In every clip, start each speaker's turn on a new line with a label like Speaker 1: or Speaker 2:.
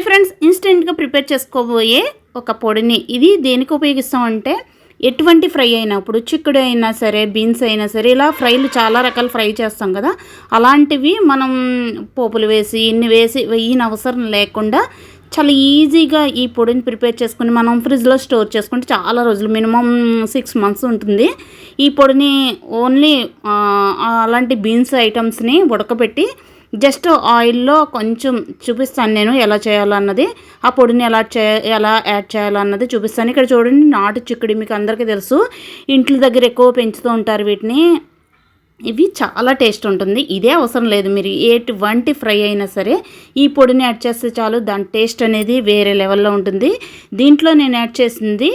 Speaker 1: hi friends ఇన్స్టెంట్గా prepare చేసుకోబోయే ఒక పొడిని ఇది దేనికి ఉపయోగిస్తాం అంటే ఎటువంటి ఫ్రై అయినా ఇప్పుడు చిక్కుడు అయినా సరే బీన్స్ అయినా సరే ఇలా ఫ్రైలు చాలా రకాల ఫ్రై చేస్తాం కదా అలాంటివి మనం పోపులు వేసి ఇన్ని వేసి వేయని అవసరం లేకుండా చాలా ఈజీగా ఈ పొడిని ప్రిపేర్ చేసుకుని మనం ఫ్రిడ్జ్లో స్టోర్ చేసుకుంటే చాలా రోజులు మినిమం సిక్స్ మంత్స్ ఉంటుంది ఈ పొడిని ఓన్లీ అలాంటి బీన్స్ ఐటమ్స్ని ఉడకబెట్టి జస్ట్ ఆయిల్లో కొంచెం చూపిస్తాను నేను ఎలా చేయాలన్నది ఆ పొడిని ఎలా చే ఎలా యాడ్ చేయాలన్నది చూపిస్తాను ఇక్కడ చూడండి నాటు చిక్కుడు మీకు అందరికీ తెలుసు ఇంట్ల దగ్గర ఎక్కువ పెంచుతూ ఉంటారు వీటిని ఇవి చాలా టేస్ట్ ఉంటుంది ఇదే అవసరం లేదు మీరు వంటి ఫ్రై అయినా సరే ఈ పొడిని యాడ్ చేస్తే చాలు దాని టేస్ట్ అనేది వేరే లెవెల్లో ఉంటుంది దీంట్లో నేను యాడ్ చేసింది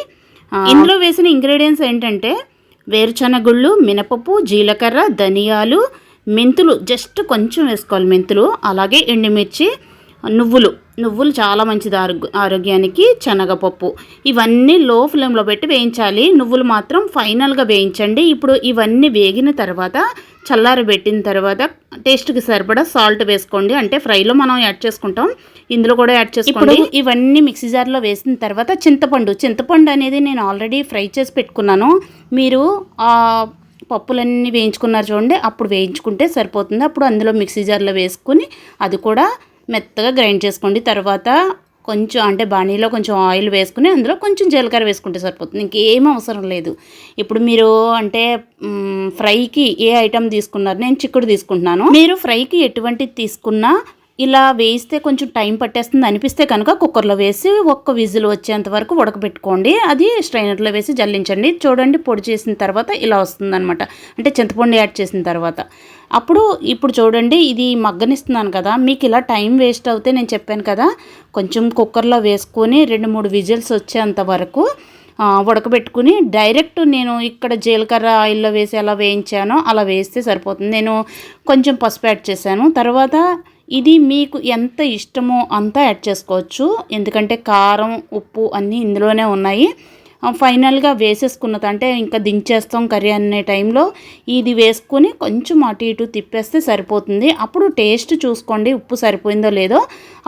Speaker 1: ఇందులో వేసిన ఇంగ్రీడియంట్స్ ఏంటంటే వేరుశనగుళ్ళు మినపప్పు జీలకర్ర ధనియాలు మెంతులు జస్ట్ కొంచెం వేసుకోవాలి మెంతులు అలాగే ఎండుమిర్చి నువ్వులు నువ్వులు చాలా మంచిది ఆరోగ్యానికి శనగపప్పు ఇవన్నీ లో ఫ్లేమ్లో పెట్టి వేయించాలి నువ్వులు మాత్రం ఫైనల్గా వేయించండి ఇప్పుడు ఇవన్నీ వేగిన తర్వాత చల్లారబెట్టిన తర్వాత టేస్ట్కి సరిపడా సాల్ట్ వేసుకోండి అంటే ఫ్రైలో మనం యాడ్ చేసుకుంటాం ఇందులో కూడా యాడ్ చేసుకోండి ఇవన్నీ మిక్సీ జార్లో వేసిన తర్వాత చింతపండు చింతపండు అనేది నేను ఆల్రెడీ ఫ్రై చేసి పెట్టుకున్నాను మీరు పప్పులన్నీ వేయించుకున్నారు చూడండి అప్పుడు వేయించుకుంటే సరిపోతుంది అప్పుడు అందులో మిక్సీ జార్లో వేసుకొని అది కూడా మెత్తగా గ్రైండ్ చేసుకోండి తర్వాత కొంచెం అంటే బాణీలో కొంచెం ఆయిల్ వేసుకుని అందులో కొంచెం జీలకర్ర వేసుకుంటే సరిపోతుంది ఇంకేం అవసరం లేదు ఇప్పుడు మీరు అంటే ఫ్రైకి ఏ ఐటెం తీసుకున్నారు నేను చిక్కుడు తీసుకుంటున్నాను మీరు ఫ్రైకి ఎటువంటి తీసుకున్నా ఇలా వేయిస్తే కొంచెం టైం పట్టేస్తుంది అనిపిస్తే కనుక కుక్కర్లో వేసి ఒక్క విజిల్ వచ్చేంత వరకు ఉడకబెట్టుకోండి అది స్ట్రైనర్లో వేసి జల్లించండి చూడండి పొడి చేసిన తర్వాత ఇలా వస్తుందన్నమాట అంటే చింతపండు యాడ్ చేసిన తర్వాత అప్పుడు ఇప్పుడు చూడండి ఇది మగ్గనిస్తున్నాను కదా మీకు ఇలా టైం వేస్ట్ అవుతే నేను చెప్పాను కదా కొంచెం కుక్కర్లో వేసుకొని రెండు మూడు విజిల్స్ వచ్చేంత వరకు ఉడకబెట్టుకుని డైరెక్ట్ నేను ఇక్కడ జీలకర్ర ఆయిల్లో వేసి ఎలా వేయించానో అలా వేస్తే సరిపోతుంది నేను కొంచెం పసుపు యాడ్ చేశాను తర్వాత ఇది మీకు ఎంత ఇష్టమో అంతా యాడ్ చేసుకోవచ్చు ఎందుకంటే కారం ఉప్పు అన్నీ ఇందులోనే ఉన్నాయి ఫైనల్గా వేసేసుకున్నది అంటే ఇంకా దించేస్తాం కర్రీ అనే టైంలో ఇది వేసుకొని కొంచెం అటు ఇటు తిప్పేస్తే సరిపోతుంది అప్పుడు టేస్ట్ చూసుకోండి ఉప్పు సరిపోయిందో లేదో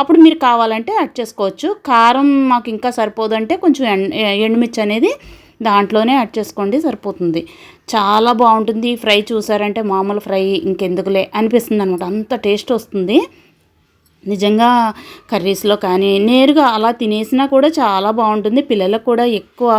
Speaker 1: అప్పుడు మీరు కావాలంటే యాడ్ చేసుకోవచ్చు కారం మాకు ఇంకా సరిపోదంటే కొంచెం ఎండుమిర్చి అనేది దాంట్లోనే యాడ్ చేసుకోండి సరిపోతుంది చాలా బాగుంటుంది ఫ్రై చూసారంటే మామూలు ఫ్రై ఇంకెందుకులే అనిపిస్తుంది అనమాట అంత టేస్ట్ వస్తుంది నిజంగా కర్రీస్లో కానీ నేరుగా అలా తినేసినా కూడా చాలా బాగుంటుంది పిల్లలకు కూడా ఎక్కువ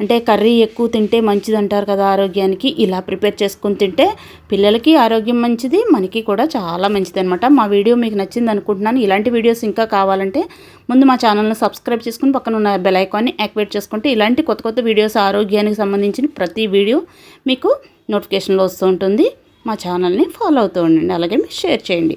Speaker 1: అంటే కర్రీ ఎక్కువ తింటే మంచిది అంటారు కదా ఆరోగ్యానికి ఇలా ప్రిపేర్ చేసుకుని తింటే పిల్లలకి ఆరోగ్యం మంచిది మనకి కూడా చాలా మంచిది అనమాట మా వీడియో మీకు నచ్చింది అనుకుంటున్నాను ఇలాంటి వీడియోస్ ఇంకా కావాలంటే ముందు మా ఛానల్ని సబ్స్క్రైబ్ చేసుకుని పక్కన ఉన్న బెల్ ఐకాన్ని యాక్టివేట్ చేసుకుంటే ఇలాంటి కొత్త కొత్త వీడియోస్ ఆరోగ్యానికి సంబంధించిన ప్రతి వీడియో మీకు నోటిఫికేషన్లో వస్తూ ఉంటుంది మా ఛానల్ని ఫాలో అవుతూ ఉండండి అలాగే మీరు షేర్ చేయండి